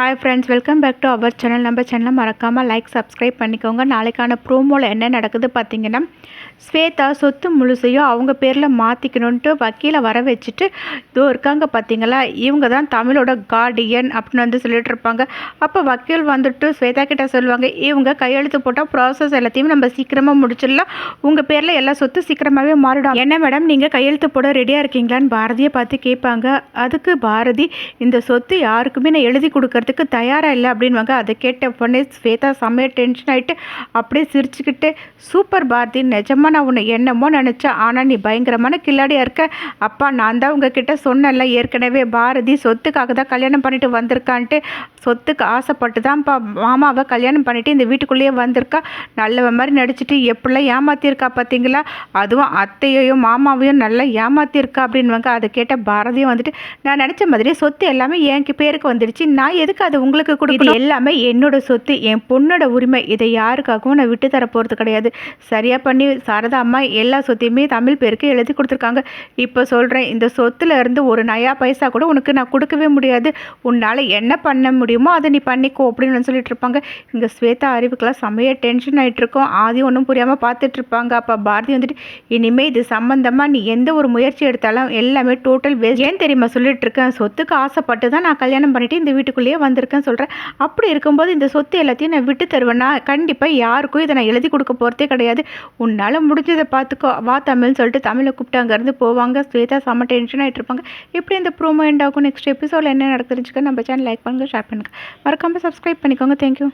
Hi friends welcome back to our channel நம்ம சேனலை மறக்காமல் லைக் சப்ஸ்கிரைப் பண்ணிக்கோங்க. நாளைக்கான ப்ரோமோவில் என்ன நடக்குது பார்த்தீங்கன்னா ஸ்வேதா சொத்து முழுசையும் அவங்க பேரில் மாற்றிக்கணுன்ட்டு வக்கீலை வர வச்சுட்டு இதோ இருக்காங்க பார்த்தீங்களா? இவங்க தான் தமிழோட கார்டியன் அப்படின்னு வந்து சொல்லிட்டு இருப்பாங்க. அப்போ வக்கீல் வந்துட்டு ஸ்வேதா கிட்ட சொல்லுவாங்க இவங்க கையெழுத்து போட்டால் ப்ராசஸ் எல்லாத்தையும் நம்ம சீக்கிரமாக முடிச்சிடலாம். உங்கள் பேரில் எல்லா சொத்து சீக்கிரமாகவே மாறிடும். என்ன மேடம் நீங்கள் கையெழுத்து போட ரெடியாக இருக்கீங்களான்னு பாரதியை பார்த்து கேட்பாங்க. அதுக்கு பாரதி இந்த சொத்து யாருக்குமே நான் எழுதி கொடுக்குறது பண்ணுறதுக்கு தயாராக இல்லை அப்படின்வாங்க அதை கேட்ட உடனே ஸ்வேதா செம்மையாக டென்ஷன் ஆகிட்டு அப்படியே சிரிச்சுக்கிட்டு சூப்பர் பாரதி நிஜமாக நான் உன்னை என்னமோ நினச்சேன். ஆனால் நீ பயங்கரமான கில்லாடியாக இருக்க. அப்பா நான் தான் உங்ககிட்ட சொன்னேன்ல ஏற்கனவே பாரதி சொத்துக்காக தான் கல்யாணம் பண்ணிட்டு வந்திருக்கான்ட்டு. சொத்துக்கு ஆசைப்பட்டு தான்ப்பா மாமாவை கல்யாணம் பண்ணிட்டு இந்த வீட்டுக்குள்ளேயே வந்திருக்கா. நல்லவ மாதிரி நடிச்சிட்டு எப்படிலாம் ஏமாத்தியிருக்கா பார்த்தீங்களா? அதுவும் அத்தையையும் மாமாவையும் நல்லா ஏமாத்தியிருக்கா அப்படின்வாங்க அதை கேட்ட பாரதியும் வந்துட்டு நான் நினச்ச மாதிரி சொத்து எல்லாமே என் பேருக்கு வந்துடுச்சு. நான் எதுக்கு அது உங்களுக்கு கொடுக்கணும். எல்லாமே என்னோட சொத்து என் பொண்ணோட உரிமை. இதை யாருக்காகவும் நான் விட்டு தர போகிறது கிடையாது. சரியாக பண்ணி சாரதா அம்மா எல்லா சொத்தையுமே தமிழ் பேருக்கு எழுதி கொடுத்துருக்காங்க. இப்போ சொல்கிறேன் இந்த சொத்துல இருந்து ஒரு நயா பைசா கூட உனக்கு நான் கொடுக்கவே முடியாது. உன்னால் என்ன பண்ண முடியுமோ அதை நீ பண்ணிக்கோ அப்படின்னு சொல்லிட்டு இருப்பாங்க. இங்கே ஸ்வேதா அறிவுக்கெல்லாம் செம்மையாக டென்ஷன் ஆகிட்டு இருக்கோம் ஆதி ஒன்றும் புரியாமல் பார்த்துட்டு இருப்பாங்க. அப்போ பாரதி வந்துட்டு இனிமேல் இது சம்மந்தமாக நீ எந்த ஒரு முயற்சி எடுத்தாலும் எல்லாமே டோட்டல் வேஸ்ட் ஏன் தெரியுமா சொல்லிட்டு இருக்கேன். சொத்துக்கு ஆசைப்பட்டு தான் நான் கல்யாணம் பண்ணிட்டு இந்த வீட்டுக்குள்ளேயே வந்திருக்கேன் சொல்கிறேன் அப்படி இருக்கும்போது இந்த சொத்து எல்லாத்தையும் நான் விட்டு தருவேன்னா கண்டிப்பாக யாருக்கும் இதை நான் எழுதி கொடுக்க போகிறதே கிடையாது. உன்னால் முடிஞ்சதை பார்த்துக்கோ. வா தமிழ்னு சொல்லிட்டு தமிழை கூப்பிட்டு அங்கேருந்து போவாங்க. ஸ்வேதா செம்ம டென்ஷன் ஆகிட்டு இருப்பாங்க. இந்த ப்ரோமோ எண்ட் ஆகும்? நெக்ஸ்ட் எபிசோடில் என்ன நடக்குதுன்னு நம்ம சேனல் லைக் பண்ணுங்கள் ஷேர் பண்ணுங்கள் மறக்காமல் சப்ஸ்கிரைப் பண்ணிக்கோங்க. தேங்க்யூ